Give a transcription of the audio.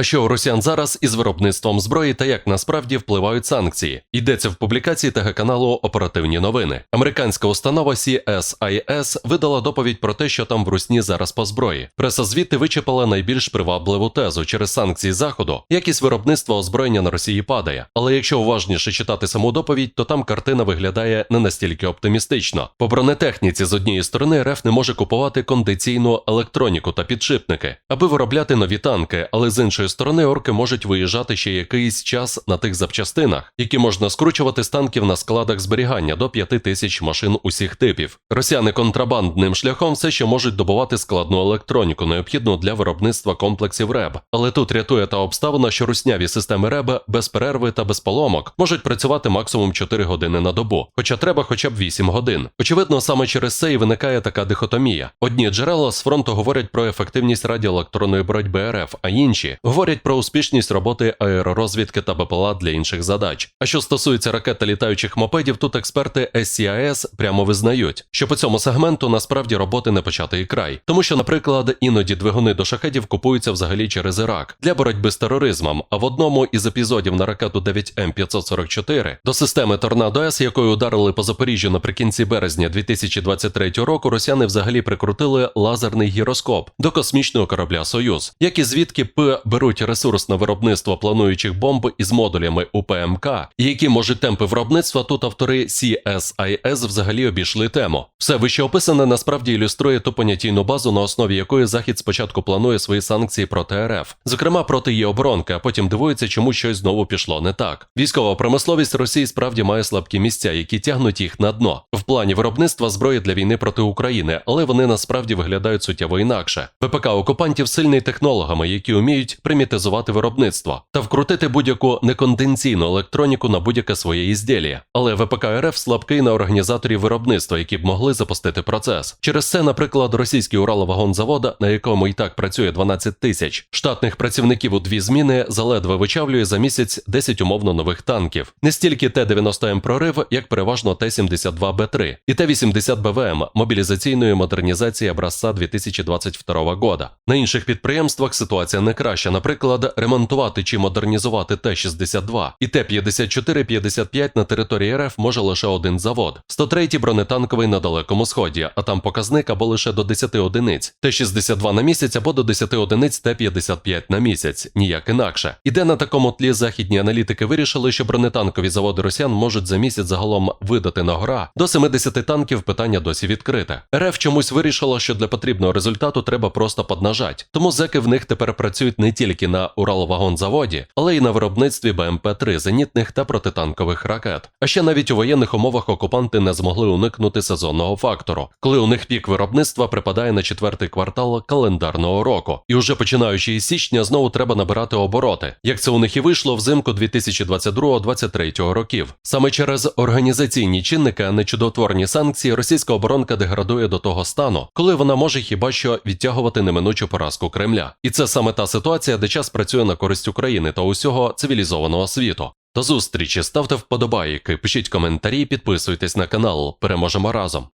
А що у росіян зараз із виробництвом зброї та як насправді впливають санкції? Йдеться в публікації ТГ каналу Оперативні новини. Американська установа CSIS видала доповідь про те, що там в Русні зараз по зброї. Преса звідти вичепала найбільш привабливу тезу через санкції заходу. Якість виробництва озброєння на Росії падає. Але якщо уважніше читати саму доповідь, то там картина виглядає не настільки оптимістично. По бронетехніці з однієї сторони РФ не може купувати кондиційну електроніку та підшипники, аби виробляти нові танки, але з іншої сторони орки можуть виїжджати ще якийсь час на тих запчастинах, які можна скручувати з танків на складах зберігання до 5 тисяч машин усіх типів. Росіяни контрабандним шляхом все ще можуть добувати складну електроніку, необхідну для виробництва комплексів РЕБ. Але тут рятує та обставина, що русняві системи РЕБ без перерви та без поломок можуть працювати максимум 4 години на добу, хоча треба хоча б 8 годин. Очевидно, саме через це і виникає така дихотомія. Одні джерела з фронту говорять про ефективність радіоелектронної боротьби РФ, а інші говорять про успішність роботи аеророзвідки та БПЛА для інших задач. А що стосується ракет та літаючих мопедів, тут експерти SCIS прямо визнають, що по цьому сегменту насправді роботи не початий край, тому що, наприклад, іноді двигуни до шахедів купуються взагалі через Ірак для боротьби з тероризмом. А в одному із епізодів на ракету 9М544 до системи Торнадо С, якою ударили по Запоріжжю наприкінці березня 2023 року, росіяни взагалі прикрутили лазерний гіроскоп до космічного корабля Союз, як і звідки П беруть ресурс на виробництво плануючих бомб із модулями УПМК, і які можуть темпи виробництва. Тут автори CSIS взагалі обійшли тему. Все вище описане насправді ілюструє ту понятійну базу, на основі якої Захід спочатку планує свої санкції проти РФ, зокрема проти її оборонки, а потім дивується, чому щось знову пішло не так. Військова промисловість Росії справді має слабкі місця, які тягнуть їх на дно в плані виробництва зброї для війни проти України, але вони насправді виглядають суттєво інакше. ВПК окупантів сильний технологами, які вміють примітизувати виробництво та вкрутити будь-яку неконденційну електроніку на будь-яке своє ізділля. Але ВПК РФ слабкий на організаторів виробництва, які б могли запустити процес. Через це, наприклад, російський Ураловагонзавод, на якому і так працює 12 тисяч штатних працівників у дві зміни, заледве вичавлює за місяць 10 умовно нових танків. Не стільки Т-90М прорив, як переважно Т-72Б3 і Т-80 БВМ мобілізаційної модернізації образца 2022 года. На інших підприємствах ситуація не краща. Наприклад, ремонтувати чи модернізувати Т-62 і Т-54-55 на території РФ може лише один завод. 103-й бронетанковий на Далекому Сході, а там показник або лише до 10 одиниць, Т-62 на місяць або до 10 одиниць Т-55 на місяць, ніяк інакше. Іде на такому тлі західні аналітики вирішили, що бронетанкові заводи росіян можуть за місяць загалом видати на гора до 70 танків. Питання досі відкрите. РФ чомусь вирішила, що для потрібного результату треба просто поднажать. Тому зеки в них тепер працюють не тільки на Уралвагонзаводі, але й на виробництві БМП-3 зенітних та протитанкових ракет. А ще навіть у воєнних умовах окупанти не змогли уникнути сезонного фактору, коли у них пік виробництва припадає на четвертий квартал календарного року. І уже починаючи із січня знову треба набирати обороти, як це у них і вийшло взимку 2022-2023 років. Саме через організаційні чинники, а не чудотворні санкції, російська оборонка деградує до того стану, коли вона може хіба що відтягувати неминучу поразку Кремля. І це саме та ситуація, де час працює на користь України та усього цивілізованого світу. До зустрічі, ставте вподобайки, пишіть коментарі, підписуйтесь на канал. Переможемо разом.